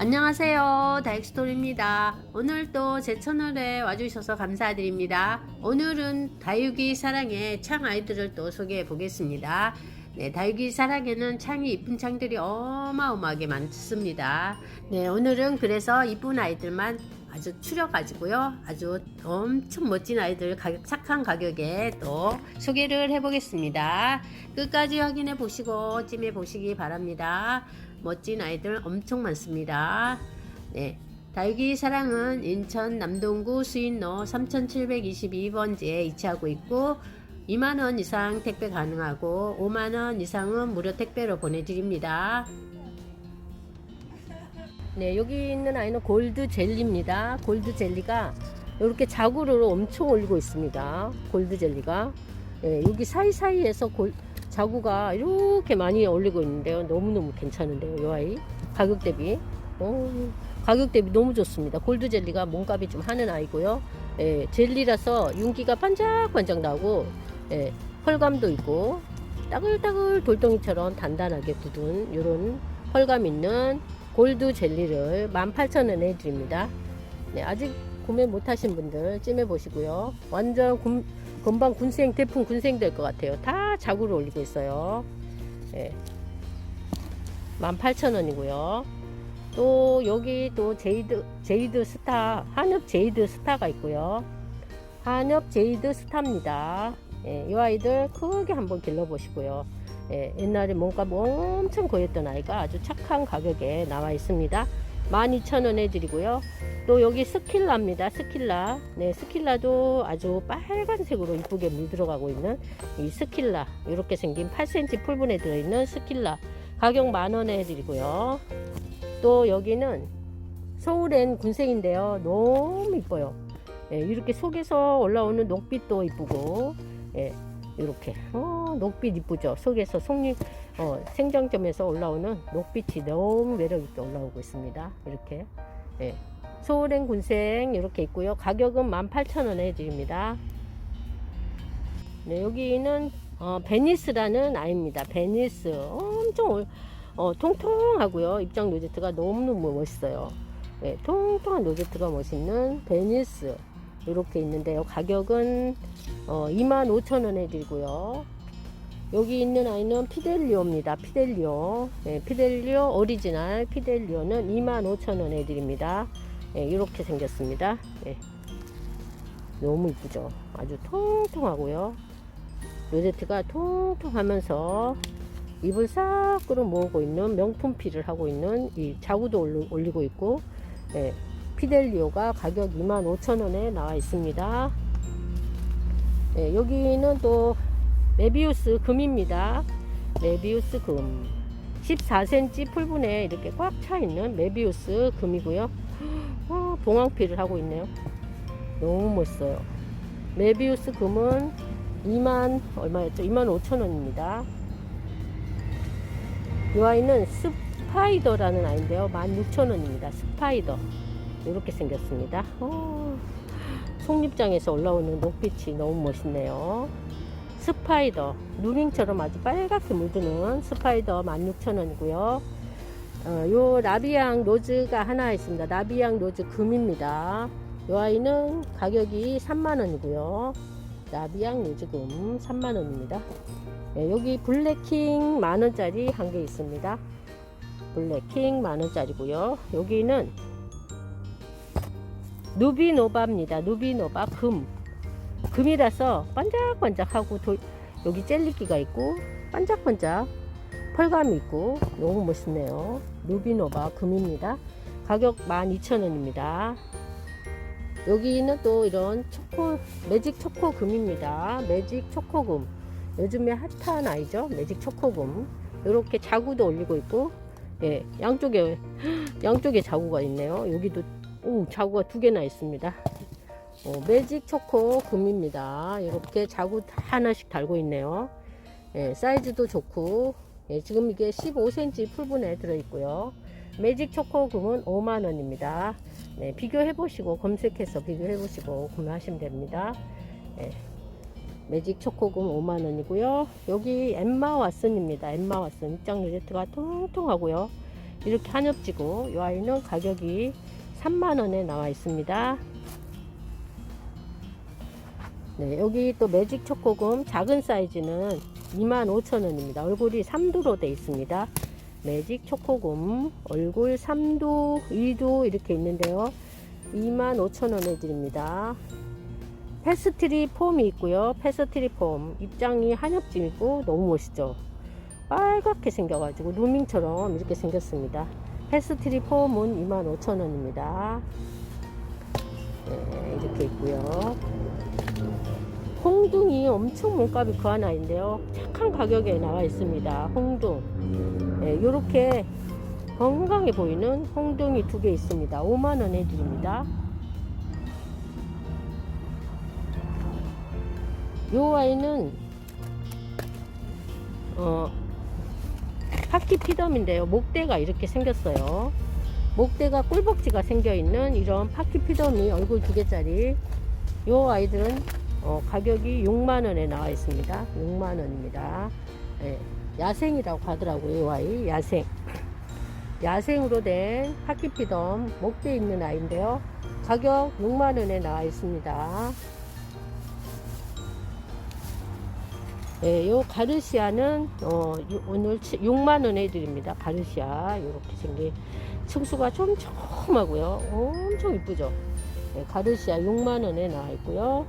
안녕하세요. 다육스토리입니다. 오늘도 제 채널에 와주셔서 감사드립니다. 오늘은 다육이 사랑의 창 아이들을 또 소개해 보겠습니다. 네, 다육이 사랑에는 창이 이쁜 창들이 어마어마하게 많습니다. 네 오늘은 그래서 이쁜 아이들만 아주 추려가지고요. 아주 엄청 멋진 아이들 가격 착한 가격에 또 소개를 해보겠습니다. 끝까지 확인해 보시고 찜해 보시기 바랍니다 멋진 아이들 엄청 많습니다. 네. 다육이 사랑은 인천 남동구 수인로 3722번지에 위치하고 있고 2만원 이상 택배 가능하고 5만원 이상은 무료 택배로 보내드립니다. 네, 여기 있는 아이는 골드 젤리입니다. 골드 젤리가 이렇게 자구를 엄청 올리고 있습니다. 골드 젤리가. 네, 여기 사이사이에서 골, 자구가 이렇게 많이 올리고 있는데요. 너무너무 괜찮은데요. 이 아이. 가격 대비. 오, 가격 대비 너무 좋습니다. 골드 젤리가 몸값이 좀 하는 아이고요. 예, 젤리라서 윤기가 반짝반짝 나고, 예, 펄감도 있고, 따글따글 돌덩이처럼 단단하게 굳은 이런 펄감 있는 골드 젤리를 18,000원에 드립니다. 네, 아직 구매 못하신 분들 찜해 보시고요. 완전 군, 금방 군생 대풍 군생 될 것 같아요. 다 자구를 올리고 있어요. 예. 18,000원이고요. 또 여기 또 제이드 제이드 스타 한엽 제이드 스타가 있고요. 한엽 제이드 스타입니다. 예, 이 아이들 크게 한번 길러 보시고요. 예, 옛날에 몸값 엄청 고였던 아이가 아주 착한 가격에 나와 있습니다. 12,000원에 드리고요. 또 여기 스킬라입니다. 스킬라. 네, 스킬라도 아주 빨간색으로 이쁘게 물들어가고 있는 이 스킬라. 이렇게 생긴 8cm 풀분에 들어있는 스킬라. 가격 만원에 드리고요. 또 여기는 서울엔 군생인데요. 너무 이뻐요. 예, 이렇게 속에서 올라오는 녹빛도 이쁘고, 예, 이렇게. 어, 녹빛 이쁘죠? 속에서 속잎, 어, 생장점에서 올라오는 녹빛이 너무 매력있게 올라오고 있습니다. 이렇게. 예. 소울행 군생 이렇게 있고요. 가격은 18,000원에 드립니다. 네, 여기는 어, 베니스라는 아이입니다. 베니스. 엄청 올- 어, 통통하고요. 입장 로제트가 너무너무 멋있어요. 네, 통통한 로제트가 멋있는 베니스. 이렇게 있는데요. 가격은 어, 25,000원에 드리고요. 여기 있는 아이는 피델리오입니다. 피델리오. 네, 피델리오 오리지널 피델리오는 25,000원에 드립니다. 네, 이렇게 생겼습니다. 네. 너무 이쁘죠? 아주 통통하고요. 로제트가 통통하면서 입을 싹 끌어 모으고 있는 명품 피를 하고 있는 이 자구도 올리- 올리고 있고, 네, 피델리오가 가격 25,000원에 나와 있습니다. 네, 여기는 또 메비우스 금입니다. 메비우스 금. 14cm 풀분에 이렇게 꽉 차 있는 메비우스 금이고요. 어, 봉황피를 하고 있네요. 너무 멋있어요. 메비우스 금은 2만 얼마였죠? 2만 5천 원입니다. 이 아이는 스파이더라는 아이인데요. 16,000원입니다. 스파이더. 이렇게 생겼습니다. 어, 속립장에서 올라오는 녹빛이 너무 멋있네요. 스파이더. 누링처럼 아주 빨갛게 물드는 스파이더 16,000원이고요. 어, 요 라비앙 로즈가 하나 있습니다. 라비앙 로즈 금입니다. 요 아이는 가격이 3만원이고요. 라비앙 로즈 금 3만원입니다. 네, 여기 블랙킹 만원짜리 한 개 있습니다. 블랙킹 만원짜리고요. 여기는 누비노바입니다. 누비노바 금. 금이라서 반짝반짝하고 도, 여기 젤리기가 있고 반짝반짝 펄감이 있고 너무 멋있네요. 루비노바 금입니다. 가격 12,000원입니다. 여기는 또 이런 초코 매직 초코 금입니다. 매직 초코 금. 요즘에 핫한 아이죠. 매직 초코 금. 이렇게 자구도 올리고 있고 예, 양쪽에 양쪽에 자구가 있네요. 여기도 오, 자구가 두 개나 있습니다. 어, 매직 초코 금입니다. 이렇게 자구 다 하나씩 달고 있네요. 예, 사이즈도 좋고 예, 지금 이게 15cm 풀분에 들어있고요. 매직 초코 금은 5만원입니다. 네, 비교해보시고 검색해서 비교해보시고 구매하시면 됩니다. 예, 매직 초코금 5만원이고요. 여기 엠마 왓슨입니다. 엠마 왓슨 입장 로제트가 통통하고요. 이렇게 한엽지고 이 아이는 가격이 3만원에 나와 있습니다. 네, 여기 또 매직 초코금 작은 사이즈는 25,000원입니다. 얼굴이 3두로 되어 있습니다. 매직 초코금 얼굴 3두, 2두 이렇게 있는데요. 25,000원에 드립니다. 패스트리 폼이 있고요. 패스트리 폼 입장이 한엽짐이고 너무 멋있죠. 빨갛게 생겨가지고 루밍처럼 이렇게 생겼습니다. 패스트리 폼은 25,000원입니다. 네, 이렇게 있고요. 홍둥이 엄청 몸값이 그 하나인데요. 착한 가격에 나와 있습니다. 홍둥. 네, 이렇게 건강해 보이는 홍둥이 두 개 있습니다. 5만원에 드립니다. 요 아이는 어 파키 피덤인데요. 목대가 이렇게 생겼어요. 목대가 꿀벅지가 생겨 있는 이런 파키 피덤이 얼굴 두 개짜리. 요 아이들은 어, 가격이 6만 원에 나와 있습니다. 6만 원입니다. 예, 야생이라고 하더라고요. 이 아이 야생. 야생으로 된 파키 피덤 목대 있는 아이인데요. 가격 6만 원에 나와 있습니다. 예, 요 가르시아는 어, 요- 오늘 6만 원에 드립니다. 가르시아 이렇게 생긴 층수가 좀 촘하고요. 엄청 이쁘죠. 예, 가르시아 6만 원에 나와 있고요.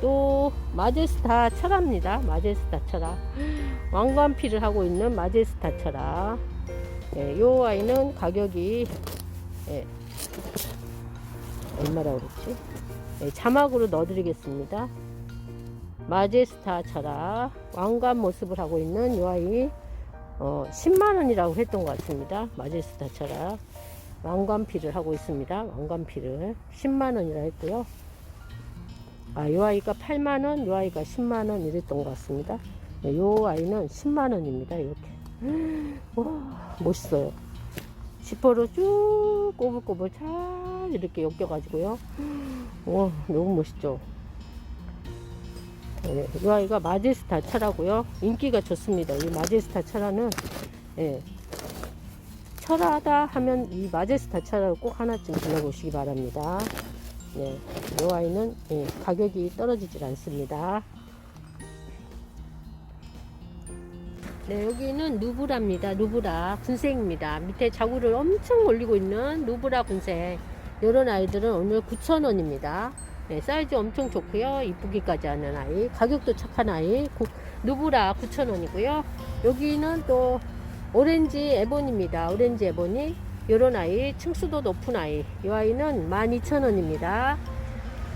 또 마제스타 철화입니다. 마제스타 철화 왕관피를 하고 있는 마제스타 철화. 예, 요 아이는 가격이 예, 얼마라고 그랬지? 예, 자막으로 넣어드리겠습니다. 마제스타 차라 왕관 모습을 하고 있는 이 아이 어, 10만원이라고 했던 것 같습니다. 마제스타 차라 왕관피를 하고 있습니다. 왕관피를 10만원이라 했고요. 아, 이 아이가 8만원, 이 아이가 10만원 이랬던 것 같습니다. 네, 이 아이는 10만원입니다. 이렇게. 와, 멋있어요. 지퍼로 쭉 꼬불꼬불 잘 이렇게 엮여가지고요. 와, 너무 멋있죠. 네, 이 아이가 마제스타 차라고요. 인기가 좋습니다. 이 마제스타 차라는 예, 철하다 하면 이 마제스타 차라를 꼭 하나쯤 불러보시기 바랍니다. 네, 이 아이는 예, 가격이 떨어지질 않습니다. 네, 여기는 누브라입니다. 누브라 군생입니다. 밑에 자구를 엄청 올리고 있는 누브라 군생. 이런 아이들은 오늘 9,000원입니다. 네, 사이즈 엄청 좋고요. 이쁘기까지 하는 아이. 가격도 착한 아이. 고- 누브라 9,000원이고요. 여기는 또 오렌지 에본입니다. 오렌지 에본이 요런 아이, 층수도 높은 아이. 이 아이는 12,000원입니다.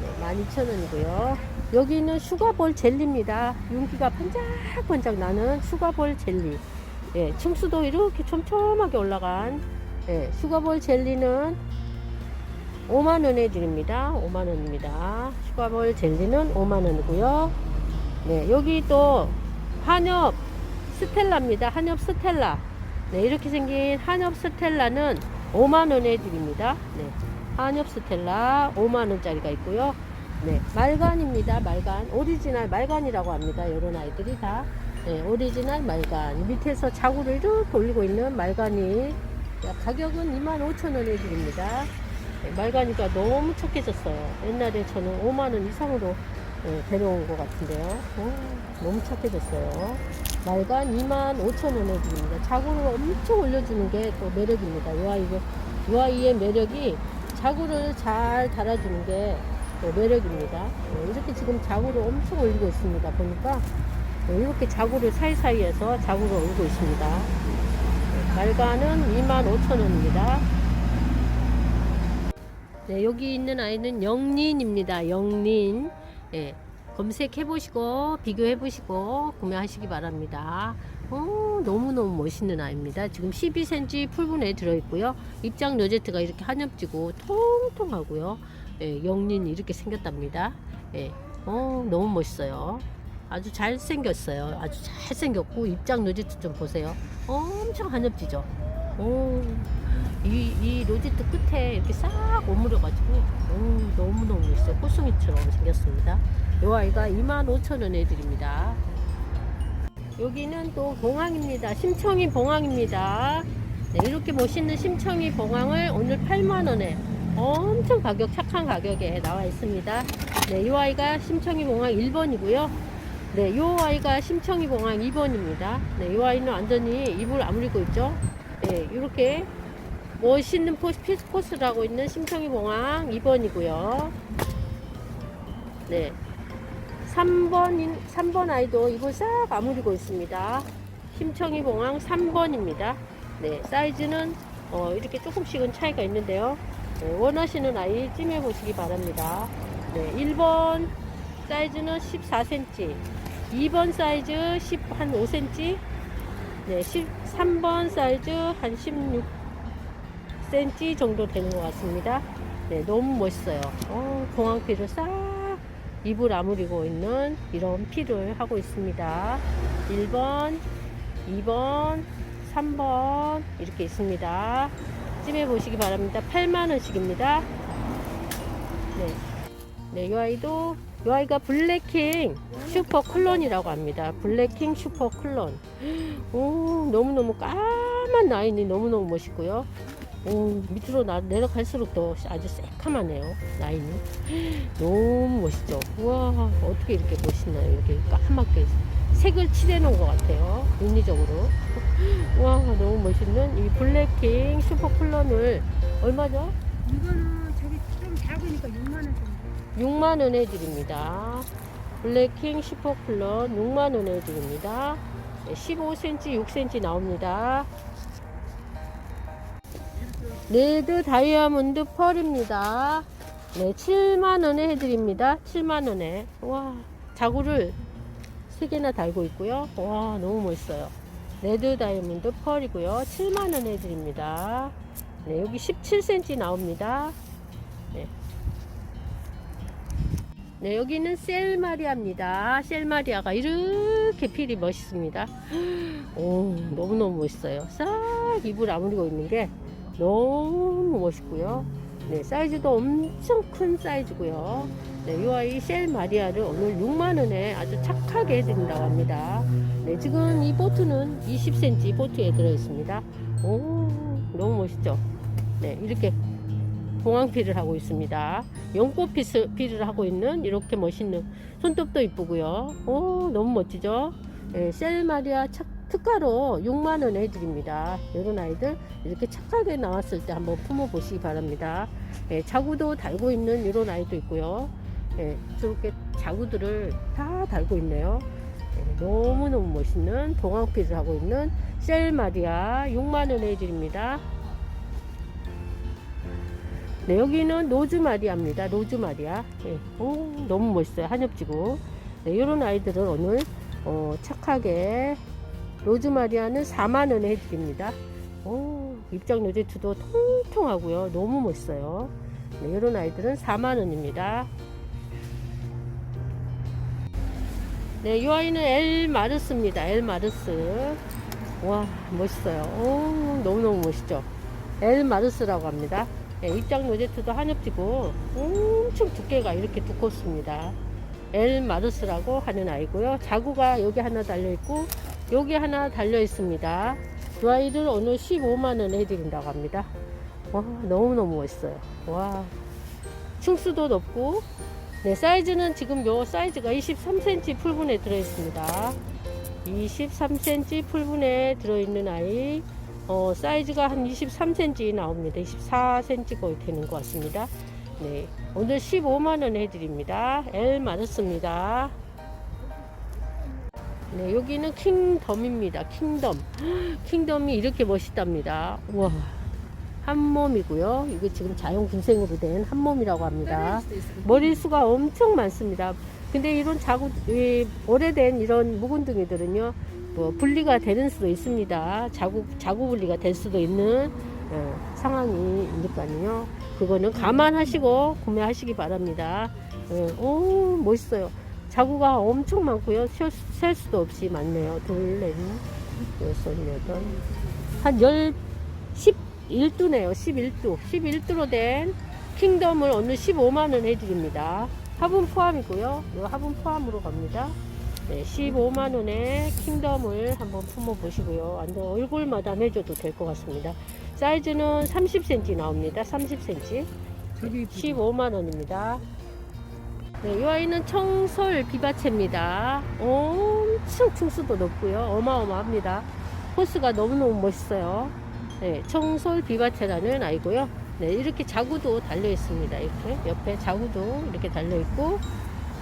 네, 12,000원이고요. 여기는 슈가볼 젤리입니다. 윤기가 반짝반짝 나는 슈가볼 젤리. 예, 층수도 이렇게 촘촘하게 올라간 예, 슈가볼 젤리는 5만원에 드립니다. 5만원입니다. 슈가볼 젤리는 5만원이고요. 네, 여기 또 한엽 스텔라입니다. 한엽 스텔라. 네, 이렇게 생긴 한엽 스텔라는 5만원에 드립니다. 네, 한엽 스텔라 5만원짜리가 있고요. 네, 말간입니다. 말간. 오리지널 말간이라고 합니다. 이런 아이들이 다. 네, 오리지널 말간. 밑에서 자구를 이렇게 올리고 있는 말간이 자, 가격은 25,000원에 드립니다. 네, 말가니까 너무 착해졌어요. 옛날에 저는 5만원 이상으로 네, 데려온 것 같은데요. 오, 너무 착해졌어요. 말간 25,000원에 드립니다. 자구를 엄청 올려주는 게 또 매력입니다. 이 아이가, 이 아이의 매력이 자구를 잘 달아주는 게 또 매력입니다. 네, 이렇게 지금 자구를 엄청 올리고 있습니다. 보니까 네, 이렇게 자구를 사이사이에서 자구를 올리고 있습니다. 네, 말가는 25,000원입니다. 네, 여기 있는 아이는 영린입니다. 영린. 예, 검색해 보시고 비교해 보시고 구매하시기 바랍니다. 어, 너무너무 멋있는 아이입니다. 지금 12cm 풀분에 들어 있고요. 입장 로제트가 이렇게 한엽지고 통통하고요. 예, 영린 이렇게 생겼답니다. 예, 어, 너무 멋있어요. 아주 잘 생겼어요. 아주 잘 생겼고 입장 로제트 좀 보세요. 엄청 한엽지죠. 오, 이, 이 로제트 끝에 이렇게 싹 오므려가지고 오, 너무너무 멋있어요. 꽃송이처럼 생겼습니다. 이 아이가 25,000원에 드립니다. 여기는 또 봉황입니다. 심청이 봉황입니다. 네, 이렇게 멋있는 심청이 봉황을 오늘 8만원에 엄청 가격 착한 가격에 나와 있습니다. 네, 이 아이가 심청이 봉황 1번이고요. 네, 이 아이가 심청이 봉황 2번입니다. 네, 이 아이는 완전히 입을 아무리고 있죠. 네, 이렇게 멋있는 포스, 하고 있는 심청이 봉황 2번이고요. 네. 3번인, 3번 아이도 입을 싹 아무리고 있습니다. 심청이 봉황 3번입니다. 네, 사이즈는 어, 이렇게 조금씩은 차이가 있는데요. 네, 원하시는 아이 찜해 보시기 바랍니다. 네, 1번 사이즈는 14cm, 2번 사이즈 10, 한 5cm, 네, 13번 사이즈 한 16cm 정도 되는 것 같습니다. 네, 너무 멋있어요. 어, 공항피를 싹 입을 아무리고 있는 이런 피를 하고 있습니다. 1번, 2번, 3번 이렇게 있습니다. 찜해 보시기 바랍니다. 8만원씩입니다. 네. 네, 이 아이도 이 아이가 블랙킹 슈퍼 클론이라고 합니다. 블랙킹 슈퍼 클론. 오, 너무너무 까만 라인이 너무너무 멋있고요. 오, 밑으로 나, 내려갈수록 더 아주 새카마네요. 라인이. 너무 멋있죠. 우와, 어떻게 이렇게 멋있나요? 이렇게 까맣게 색을 칠해 놓은 것 같아요. 윤리적으로. 와, 너무 멋있는 이 블랙킹 슈퍼 클론을 얼마죠? 이거는 저기 좀 작으니까 6만 원 정도. 6만 원에 드립니다. 블랙킹 슈퍼클론 6만 원에 드립니다. 15cm, 6cm 나옵니다. 레드 다이아몬드 펄입니다. 네, 7만 원에 해드립니다. 7만 원에. 와, 자구를 3개나 달고 있고요. 와, 너무 멋있어요. 레드 다이아몬드 펄이고요. 7만 원에 해드립니다. 네, 여기 17cm 나옵니다. 네, 여기는 셀마리아입니다. 셀마리아가 이렇게 필이 멋있습니다. 오, 너무너무 멋있어요. 싹 입을 아무리고 있는 게 너무 멋있고요. 네, 사이즈도 엄청 큰 사이즈고요. 네, 이 아이 셀 마리아를 오늘 6만원에 아주 착하게 해드린다고 합니다. 네, 지금 이 보트는 20cm 보트에 들어있습니다. 오, 너무 멋있죠? 네, 이렇게 봉황피를 하고 있습니다. 연꽃 피스, 피를 하고 있는 이렇게 멋있는 손톱도 이쁘고요. 오, 너무 멋지죠? 예, 셀마리아 착, 특가로 6만원 해드립니다. 이런 아이들 이렇게 착하게 나왔을 때 한번 품어보시기 바랍니다. 예, 자구도 달고 있는 이런 아이도 있고요. 예, 저렇게 자구들을 다 달고 있네요. 예, 너무너무 멋있는 동황피를 하고 있는 셀마리아 6만원 해드립니다. 네, 여기는 노즈마리아입니다. 노즈마리아. 예. 오, 너무 멋있어요. 한엽지고. 네, 이런 아이들은 오늘 어, 착하게 로즈마리아는 4만원에 해드립니다. 오, 입장 로제트도 통통하고요. 너무 멋있어요. 네, 이런 아이들은 4만원입니다. 네, 이 아이는 엘 마르스입니다. 엘 마르스. 와, 멋있어요. 오, 너무너무 멋있죠. 엘 마르스라고 합니다. 네, 입장 로제트도 한엽지고 엄청 두께가 이렇게 두껍습니다. 엘 마르스라고 하는 아이고요. 자구가 여기 하나 달려 있고 여기 하나 달려 있습니다. 이 아이를 오늘 15만 원에 해드린다고 합니다. 와 너무너무 멋있어요. 와 층수도 높고 네 사이즈는 지금 요 사이즈가 23cm 풀분에 들어 있습니다. 23cm 풀분에 들어 있는 아이 어, 사이즈가 한 23cm 나옵니다. 24cm 거의 되는 것 같습니다. 네, 오늘 15만원 해드립니다. L 맞았습니다. 네, 여기는 킹덤입니다. 킹덤. 킹덤이 이렇게 멋있답니다. 와, 한 몸이고요. 이거 지금 자연 군생으로 된 한 몸이라고 합니다. 머리수가 엄청 많습니다. 근데 이런 자구, 이 오래된 이런 묵은둥이들은요, 뭐 분리가 되는 수도 있습니다. 자구 자구 분리가 될 수도 있는 어, 상황이니까요. 그거는 감안하시고 구매하시기 바랍니다. 어, 오 멋있어요. 자구가 엄청 많고요. 셀, 셀 수도 없이 많네요. 둘, 넷, 여섯, 여덟, 한 열, 11두네요. 11두. 11두로 된 킹덤을 오늘 15만원 해드립니다. 화분 포함이고요. 이 화분 포함으로 갑니다. 네, 15만 원에 킹덤을 한번 품어 보시고요. 완전 얼굴마다 해줘도 될 것 같습니다. 사이즈는 30cm 나옵니다. 30cm. 되게 15만 원입니다. 네, 이 아이는 청솔 비바체입니다. 엄청 층수도 높고요. 어마어마합니다. 포스가 너무너무 멋있어요. 네, 청솔 비바체라는 아이고요. 네, 이렇게 자구도 달려 있습니다. 이렇게 옆에 자구도 이렇게 달려 있고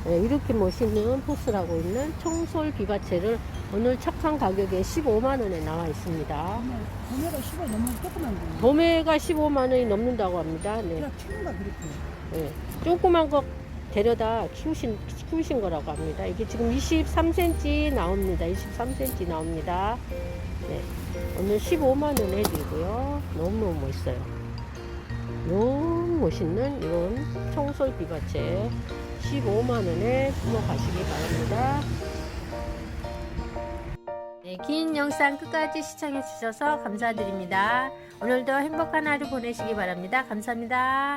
네, 이렇게 멋있는 포스라고 있는 청솔 비바체를 오늘 착한 가격에 15만 원에 나와 있습니다. 번호가 10원 너무 조그만 거. 도매가 15만 원이 넘는다고 합니다. 네. 그냥 키운가 그렇게. 네, 조그만 거 데려다 키우신, 키우신 거라고 합니다. 이게 지금 23cm 나옵니다. 23cm 나옵니다. 네, 오늘 15만 원에 드리고요. 너무너무 멋있어요. 너무 멋있는 이런 청솔 비바체 15만 원에 주목 가시기 바랍니다. 네, 긴 영상 끝까지 시청해 주셔서 감사드립니다. 오늘도 행복한 하루 보내시기 바랍니다. 감사합니다.